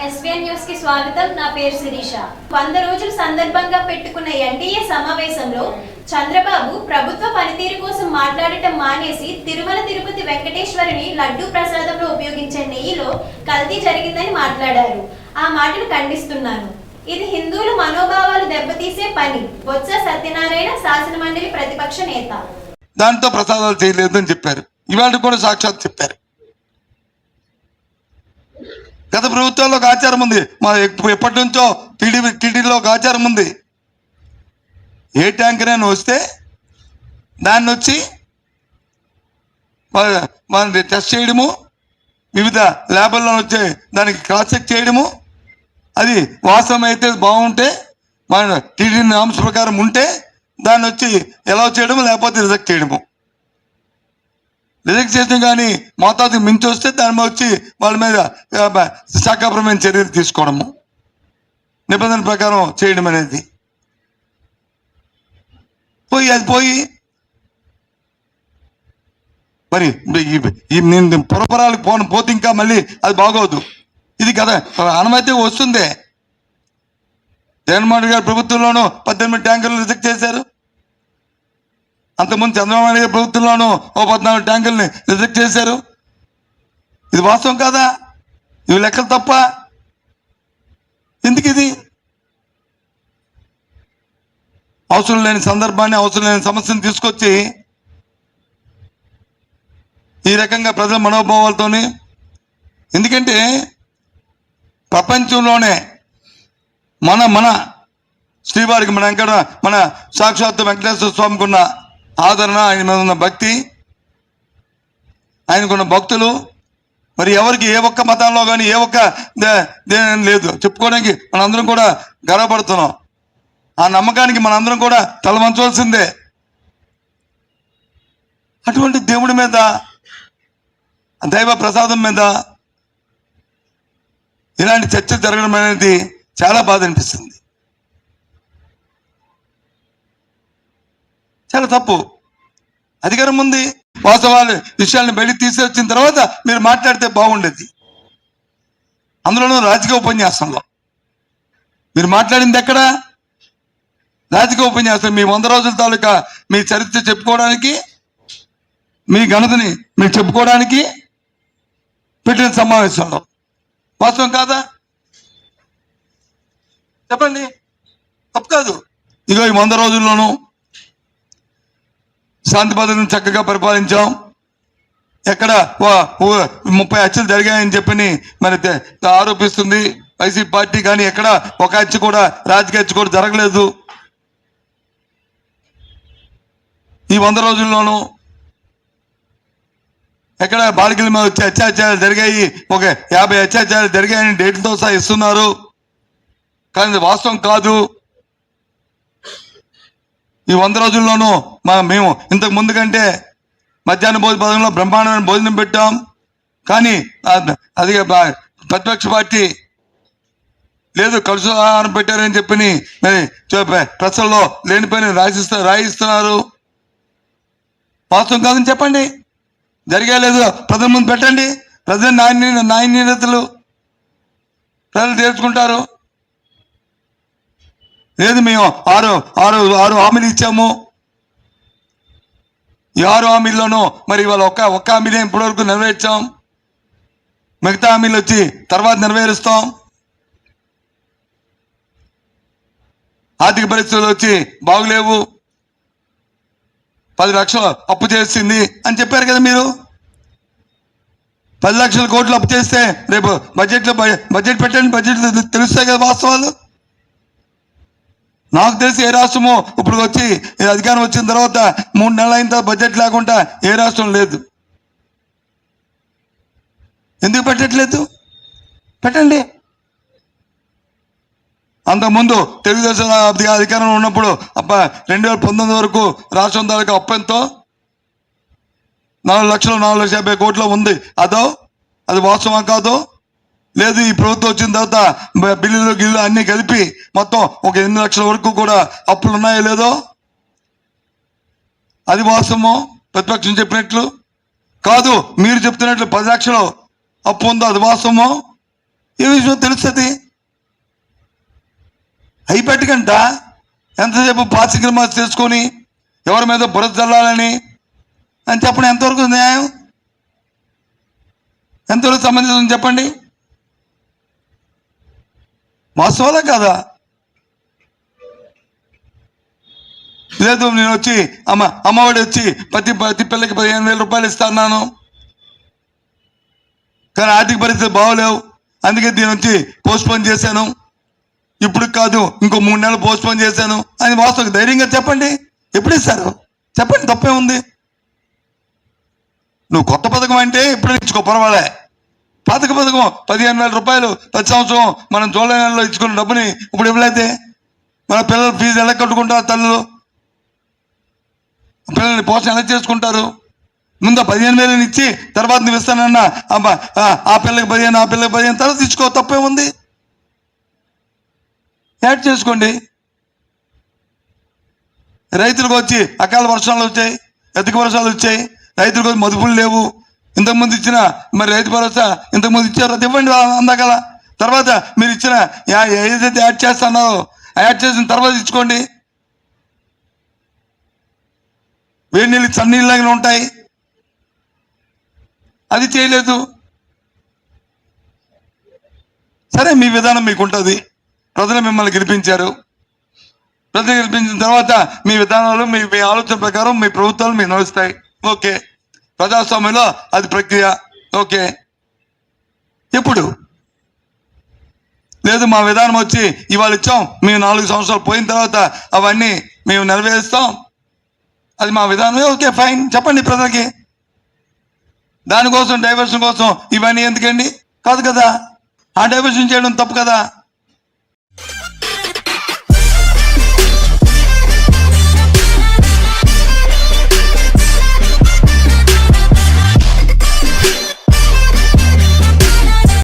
నమస్కారం ఎస్వీఎన్ న్యూస్కి స్వాగతం. నా పేరు శిరీష. వంద రోజుల సందర్భంగా పెట్టుకున్న ఎన్డీఏ సమావేశంలో చంద్రబాబు ప్రభుత్వ పనితీరు కోసం మాట్లాడటం మానేసి తిరుమల తిరుపతి వెంకటేశ్వరుని లడ్డూ ప్రసాదంలో ఉపయోగించే నెయ్యిలో కల్తీ జరిగిందని మాట్లాడారు. ఆ మాటను ఖండిస్తున్నాను. ఇది హిందువుల మనోభావాలు దెబ్బతీసే పని. బొత్స సత్యనారాయణ శాసనమండలి ప్రతిపక్ష నేత. దాంతో ప్రసాదాలు చేయలేదు అని చెప్పారు. ఇవాళ కూడా సాక్షాత్ చెప్పారు. గత ప్రభుత్వాల్లో ఒక ఆచారం ఉంది. మా ఎప్పటి నుంచో టీడీపీ టీడీలో ఒక ఆచారం ఉంది. ఏ ట్యాంకర్ అయినా వస్తే దాన్ని వచ్చి మనం టెస్ట్ చేయడము వివిధ ల్యాబుల్లో వచ్చే దానికి క్రాస్ చెక్ చేయడము అది వాస్తవం అయితే బాగుంటే మన టీడీ నామ్స్ ప్రకారం ఉంటే దాన్ని వచ్చి ఎలా చేయడము లేకపోతే రిజెక్ట్ చేయడము. రిజెక్ట్ చేసిన కానీ మోతాదు మించి వస్తే దాని మీద వచ్చి వాళ్ళ మీద శాఖాపరమైన చర్యలు తీసుకోవడము. నిబంధన ప్రకారం చేయడం అనేది. పోయి అది పోయి. మరి ఈ- నేను పురపరాలకు పోను పోతే ఇంకా మళ్ళీ అది బాగోదు. ఇది కదా అనుమతి వస్తుందే. జగన్మోహన్ గారి ప్రభుత్వంలోనూ పద్దెనిమిది ట్యాంకర్లు రిజెక్ట్ చేశారు. అంతకుముందు చంద్రబాబు నాయుడు ప్రభుత్వంలోనూ ఓ పద్నాలుగు ట్యాంకుల్ని రిజెక్ట్ చేశారు. ఇది వాస్తవం కాదా? ఇవి లెక్కలు తప్ప ఎందుకు ఇది? అవసరం లేని సందర్భాన్ని అవసరం లేని సమస్యను తీసుకొచ్చి ఈ రకంగా ప్రజల మనోభావాలతోని ఎందుకంటే ప్రపంచంలోనే మన మన శ్రీవారికి మన వెంకట మన సాక్షాత్ వెంకటేశ్వర స్వామికి ఉన్న ఆదరణ ఆయన మీద ఉన్న భక్తి ఆయనకున్న భక్తులు మరి ఎవరికి ఏ ఒక్క మతంలో కానీ ఏ ఒక్క దే- దేని లేదు. చెప్పుకోవడానికి మనందరం కూడా గర్వపడుతున్నాం. ఆ నమ్మకానికి మనందరం కూడా తలవంచవలసిందే. అటువంటి దేవుడి మీద దైవ ప్రసాదం మీద ఇలాంటి చర్చ జరగడం అనేది చాలా బాధ అనిపిస్తుంది. చాలా తప్పు. అధికారం ఉంది. వాస్తవాలు విషయాలను బయటికి తీసుకొచ్చిన తర్వాత మీరు మాట్లాడితే బాగుండేది. అందులోనూ రాజకీయ ఉపన్యాసంలో. మీరు మాట్లాడింది ఎక్కడ? రాజకీయ ఉపన్యాసం మీ వంద రోజుల తాలూకా మీ చరిత్ర చెప్పుకోవడానికి మీ ఘనతని మీరు చెప్పుకోవడానికి పెట్టిన సమావేశంలో. వాస్తవం కాదా? చెప్పండి. తప్పు కాదు. ఇగో ఈ వంద రోజుల్లోనూ శాంతి భద్రతను చక్కగా పరిపాలించాం. ఎక్కడ ఓ- ముప్పై హత్యలు జరిగాయని చెప్పని మరి ఆరోపిస్తుంది. వైసీపీ పార్టీ కానీ ఎక్కడ ఒక హత్య కూడా రాజకీయ హత్య కూడా జరగలేదు. ఈ వంద రోజుల్లోనూ ఎక్కడ బాలికల మీద వచ్చే అత్యాచారాలు జరిగాయి. ఒక యాభై అత్యాచారాలు జరిగాయని డేట్లతో సహా ఇస్తున్నారు. కానీ వాస్తవం కాదు. ఈ వంద రోజుల్లోనూ మా మేము ఇంతకు ముందు కంటే మధ్యాహ్న భోజన పథకంలో బ్రహ్మాండమైన భోజనం పెట్టాం. కానీ అది ప్రతిపక్ష పార్టీ లేదు కలుసు ఆహారం పెట్టారని చెప్పి ప్రశ్నల్లో లేనిపోయిన రాసిస్తా రాయిస్తున్నారు. వాస్తవం కాదని చెప్పండి. జరిగా లేదు ప్రజల ముందు పెట్టండి. ప్రజలు నాయన నాణ్యతలు ప్రజలు తీర్చుకుంటారు లేదు మేము ఆరు ఆరు ఆరు హామీలు ఇచ్చాము? ఈ ఆరు హామీల్లోనూ మరి ఇవాళ ఒక్క ఒక్క హామీనే ఇప్పటివరకు నెరవేర్చాం. మిగతా హామీలు వచ్చి తర్వాత నెరవేరుస్తాం. ఆర్థిక పరిస్థితులు వచ్చి బాగులేవు. పది లక్షలు అప్పు చేసింది అని చెప్పారు కదా మీరు? పది లక్షల కోట్లు అప్పు చేస్తే రేపు బడ్జెట్లో బడ్జెట్ పెట్టండి బడ్జెట్ తెలుస్తాయి కదా వాస్తవాలు. నాకు తెలిసి ఏ రాష్ట్రము ఇప్పుడు వచ్చి అధికారం వచ్చిన తర్వాత మూడు నెలల అయిన తర్వాత బడ్జెట్ లేకుండా ఏ రాష్ట్రం లేదు. ఎందుకు పెట్టట్లేదు? పెట్టండి. అంతకుముందు తెలుగుదేశం అధికారంలో ఉన్నప్పుడు అప్ప రెండు వేల పంతొమ్మిది వరకు రాష్ట్రం తాలూకా అప్పు ఎంతో? నాలుగు లక్షలు నాలుగు లక్షల యాభై కోట్లు ఉంది. అదో? అది వాస్తవం కాదో? లేదు ఈ ప్రభుత్వం వచ్చిన తర్వాత బిల్లులు గిల్లు అన్ని కలిపి మొత్తం ఒక ఎనిమిది లక్షల వరకు కూడా అప్పులు ఉన్నాయో లేదో? అది వాస్తవమో? ప్రతిపక్షం చెప్పినట్లు? కాదు మీరు చెప్తున్నట్లు పది లక్షలు అప్పు ఉందో అది వాస్తవమో? ఏ విషయం తెలుస్తుంది? అయిపెట్టకంట. ఎంతసేపు పాసిక్రమ తెలుసుకొని ఎవరి మీద బురద చల్లాలని అని చెప్పడం ఎంతవరకు న్యాయం? ఎంతవరకు సంబంధించిన చెప్పండి. వాస్తవాలా కదా? లేదు నేను వచ్చి అమ్మ అమ్మఒడి వచ్చి ప్రతి ప్రతి పిల్లకి పదిహేను వేల రూపాయలు ఇస్తాను కానీ ఆర్థిక పరిస్థితి బాగోలేవు. అందుకే దీని వచ్చి పోస్ట్పోన్ చేశాను. ఇప్పుడు కాదు ఇంకో మూడు నెలలు పోస్ట్పోన్ చేశాను. అని వాస్తవం ధైర్యంగా చెప్పండి. ఎప్పుడు ఇస్తారు? చెప్పండి తప్పే ఉంది. నువ్వు కొత్త పథకం అంటే ఇప్పుడు ఇచ్చుకో పర్వాలే. పాతక పథకం పదిహేను వేల రూపాయలు ప్రతి సంవత్సరం మనం జూలై నెలలో ఇచ్చుకున్న డబ్బుని ఇప్పుడు ఇవ్వలేదే. మన పిల్లల ఫీజు ఎలా కట్టుకుంటారు తల్లులు? పిల్లల్ని పోషణ ఎలా చేసుకుంటారు? ముందు పదిహేను వేలు ఇచ్చి తర్వాత నువ్వు ఇస్తానన్నా ఆ, పిల్లకి పదిహేను ఆ పిల్లకి పదిహేను తర్వాత ఇచ్చుకో తప్పే ఉంది యాడ్ చేసుకోండి. రైతులకు వచ్చి అకాల వర్షాలు వచ్చాయి అధిక వర్షాలు వచ్చాయి రైతులకు వచ్చి మదుపులు లేవు. ఇంతకుముందు ఇచ్చిన మరి రైతు భరోసా ఇంతకుముందు ఇచ్చారో అది ఇవ్వండి అందగల. తర్వాత మీరు ఇచ్చిన ఏదైతే యాడ్ చేస్తున్నారో యాడ్ చేసిన తర్వాత ఇచ్చుకోండి. వేడి నీళ్ళు చన్నీళ్ళగా ఉంటాయి. అది చేయలేదు. సరే మీ విధానం మీకు ఉంటుంది ప్రజలు మిమ్మల్ని గెలిపించారు. ప్రజలు గెలిపించిన తర్వాత మీ విధానాలు మీ మీ ఆలోచన ప్రకారం మీ ప్రభుత్వాలు మీకు నడుస్తాయి. ఓకే. ప్రజాస్వామ్యంలో అది ప్రక్రియ. ఓకే. ఎప్పుడు లేదు మా విధానం వచ్చి ఇవాళ ఇచ్చాం మేము నాలుగు సంవత్సరాలు పోయిన తర్వాత అవన్నీ మేము నెరవేరుస్తాం. అది మా విధానమే ఓకే ఫైన్. చెప్పండి ప్రజలకి. దానికోసం డైవర్షన్ కోసం ఇవన్నీ ఎందుకండి? కాదు కదా. ఆ డైవర్షన్ చేయడం తప్పు కదా.